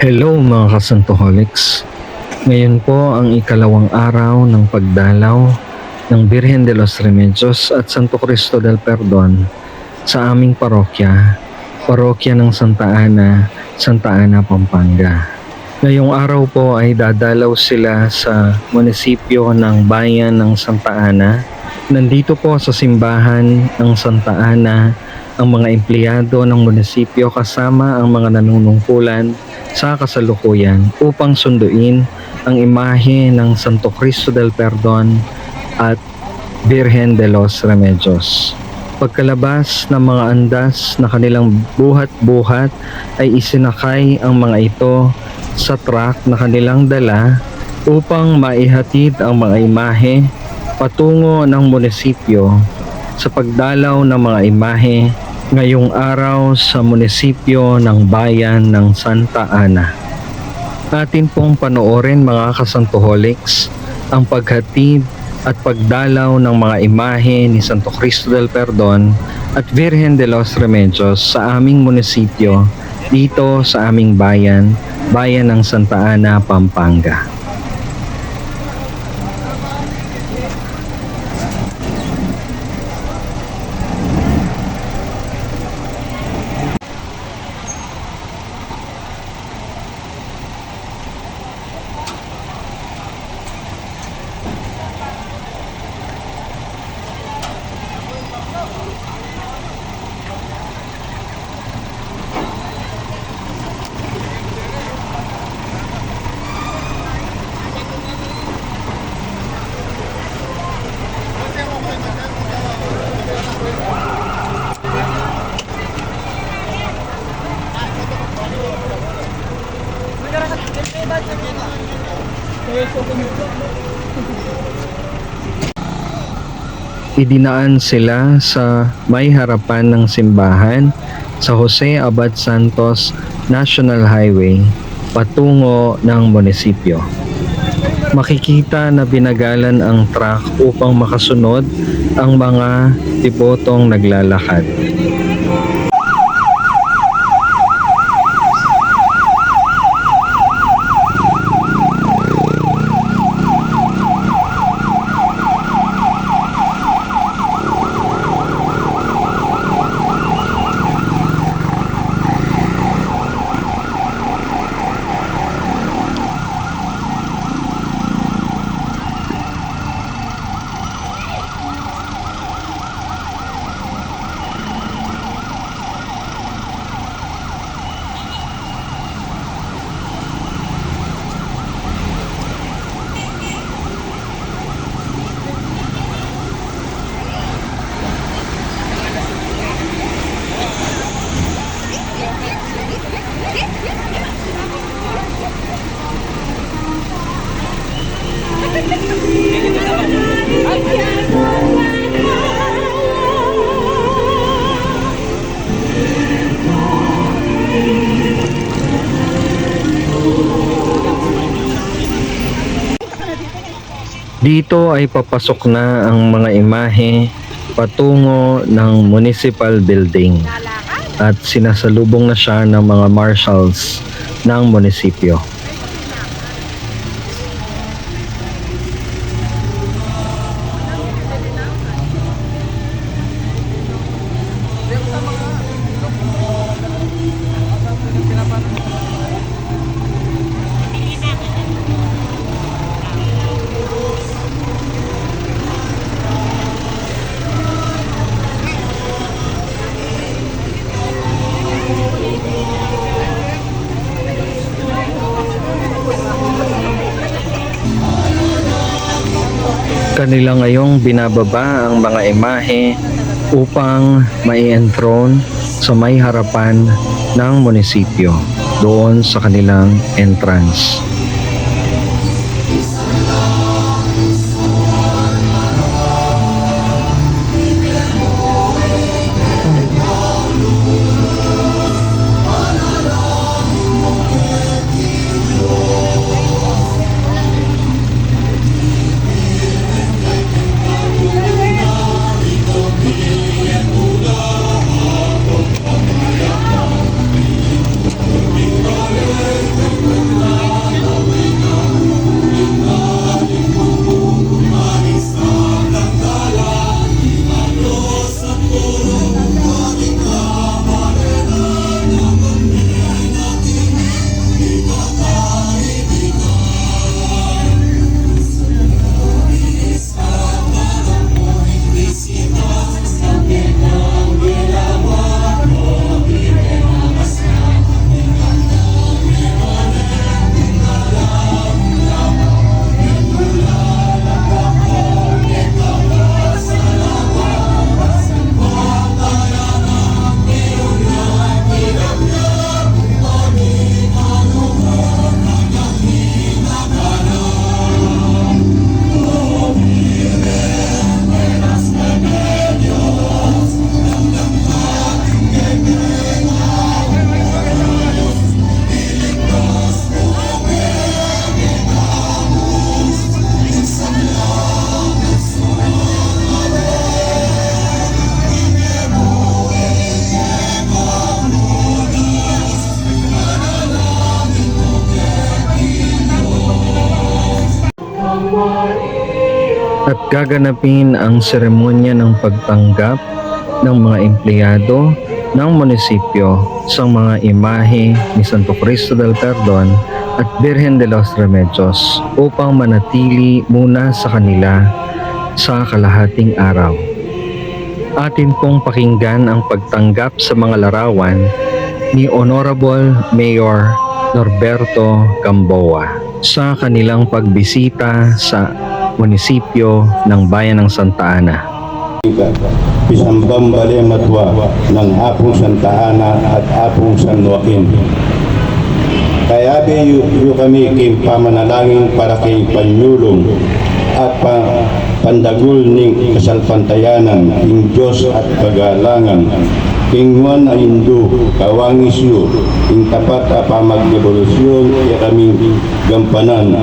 Hello mga kasantoholics. Ngayon po ang ikalawang araw ng pagdalaw ng Birhen de los Remedios at Santo Cristo del Perdon sa aming parokya, parokya ng Santa Ana, Santa Ana, Pampanga. Ngayong araw po ay dadalaw sila sa munisipyo ng bayan ng Santa Ana. Nandito po sa simbahan ng Santa Ana ang mga empleyado ng munisipyo kasama ang mga nanunungkulan sa kasalukuyan upang sunduin ang imahe ng Santo Cristo del Perdon at Virgen de los Remedios. Pagkalabas ng mga andas na kanilang buhat-buhat ay isinakay ang mga ito sa truck na kanilang dala upang maihatid ang mga imahe patungo ng munisipyo sa pagdalaw ng mga imahe ngayong araw sa munisipyo ng bayan ng Santa Ana. Atin pong panoorin mga kasantoholics ang paghatid at pagdalaw ng mga imahe ni Santo Cristo del Perdon at Virgen de los Remedios sa aming munisipyo dito sa aming bayan, bayan ng Santa Ana, Pampanga. Idinaan sila sa may harapan ng simbahan sa Jose Abad Santos National Highway patungo ng munisipyo. Makikita na binagalan ang truck upang makasunod ang mga tibotong naglalakad. Dito ay papasok na ang mga imahe patungo ng municipal building at sinasalubong na siya ng mga marshals ng munisipyo. Kanila ngayong binababa ang mga imahe upang mai-enthrone sa may harapan ng munisipyo doon sa kanilang entrance. At gaganapin ang seremonya ng pagtanggap ng mga empleyado ng munisipyo sa mga imahe ni Santo Cristo del Perdon at Virgen de los Remedios upang manatili muna sa kanila sa kalahating araw. Atin pong pakinggan ang pagtanggap sa mga larawan ni Honorable Mayor Norberto Gamboa sa kanilang pagbisita sa munisipyo ng Bayan ng Santa Ana. Pisambang Bale Matwa ng Apong Santa Ana at Apong San Joaquin. Kaya yu kami king pamanalangin para kay panyulong at pa, pandagul ning kasalpantayanan king Diyos at kagalangan king Juan ay Hindu, kawangis yu, king tapat a pamagdevolusyon iya kaming gampanan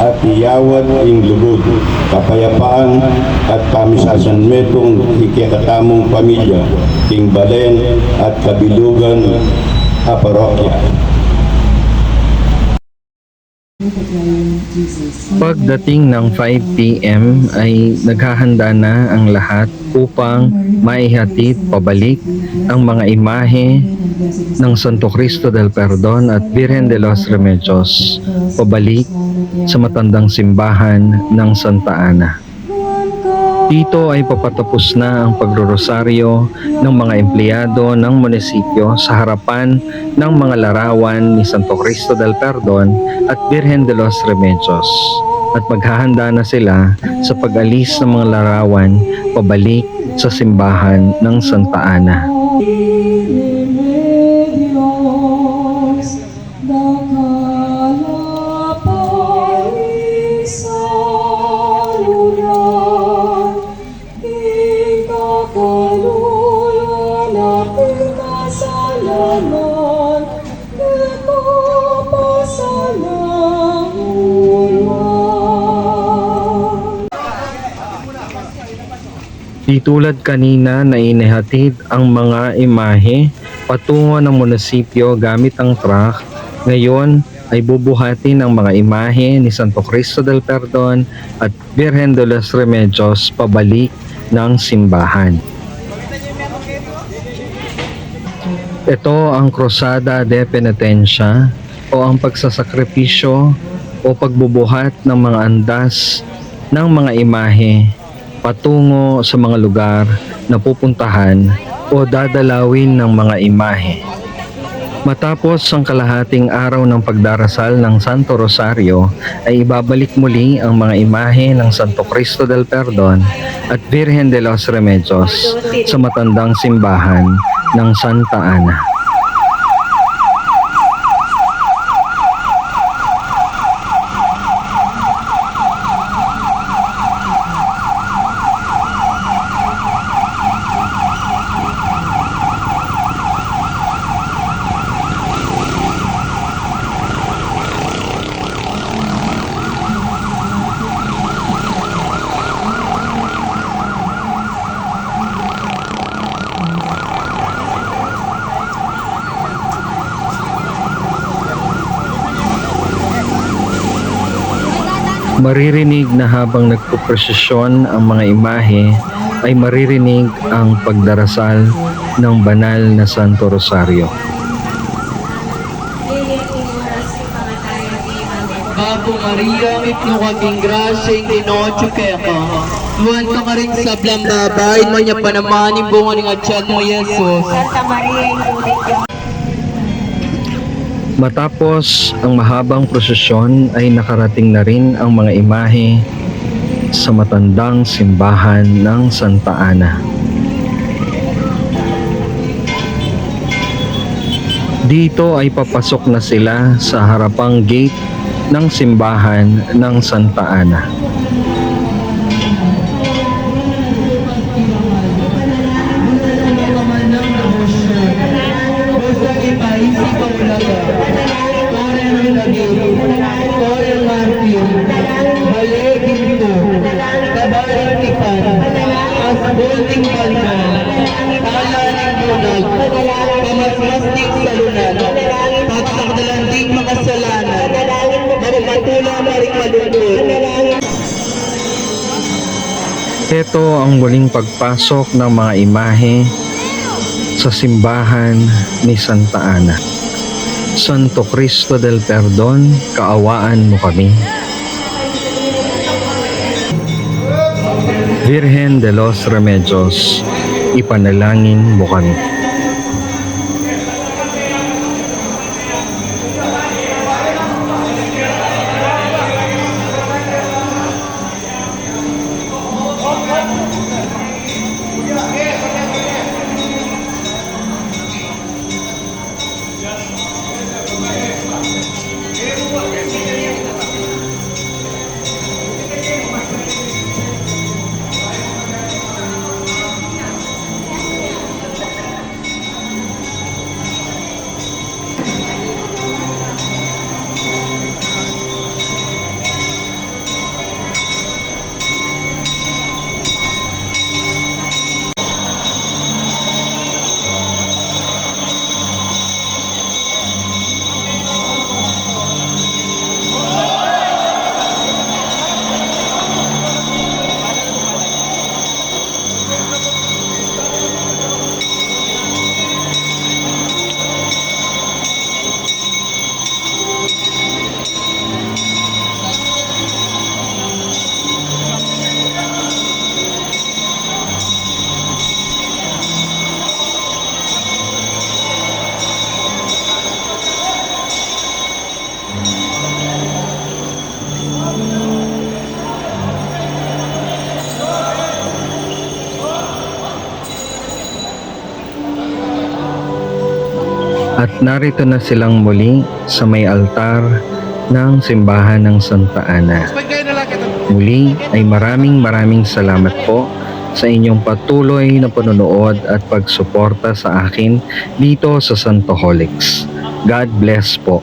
at iyawat ing lubod, kapayapaan at pamisasan metong ikikatamong pamilya, king balen at kabilugan a parokya. Pagdating ng 5pm ay naghahanda na ang lahat upang maihatid pabalik ang mga imahe ng Santo Cristo del Perdon at Virgen de los Remedios pabalik sa matandang simbahan ng Santa Ana. Dito ay papatapos na ang pagrorosaryo ng mga empleyado ng munisipyo sa harapan ng mga larawan ni Santo Cristo del Perdon at Virgen de los Remedios at maghahanda na sila sa pag-alis ng mga larawan pabalik sa simbahan ng Santa Ana. Di tulad kanina na inihatid ang mga imahe patungo ng munisipyo gamit ang truck, ngayon ay bubuhatin ang mga imahe ni Santo Cristo del Perdon at Virgen de los Remedios pabalik ng simbahan. Ito ang Cruzada de Penitencia o ang pagsasakripisyo o pagbubuhat ng mga andas ng mga imahe patungo sa mga lugar na pupuntahan o dadalawin ng mga imahe. Matapos ang kalahating araw ng pagdarasal ng Santo Rosario ay ibabalik muli ang mga imahe ng Santo Cristo del Perdon at Virgen de los Remedios sa matandang simbahan ng Santa Ana. Maririnig na habang nagpuprosesyon ang mga imahe ay maririnig ang pagdarasal ng banal na Santo Rosario. Ave Maria, may pinukaging grasya, yung tinocho kaya ka. Tuwan ka ka rin sa mo niya panamanin bunga ng atsyad mo, Yesus. Santa Maria, Diyos, Matapos ang mahabang prosesyon ay nakarating na rin ang mga imahe sa matandang simbahan ng Santa Ana. Dito ay papasok na sila sa harapang gate ng simbahan ng Santa Ana. Ito ang muling pagpasok ng mga imahe sa simbahan ni Santa Ana. Santo Cristo del Perdon, kaawaan mo kami. Virgen de los Remedios, ipanalangin mo kami. At narito na silang muli sa may altar ng simbahan ng Santa Ana. Muli ay maraming maraming salamat po sa inyong patuloy na panonood at pagsuporta sa akin dito sa Santo Holics. God bless po.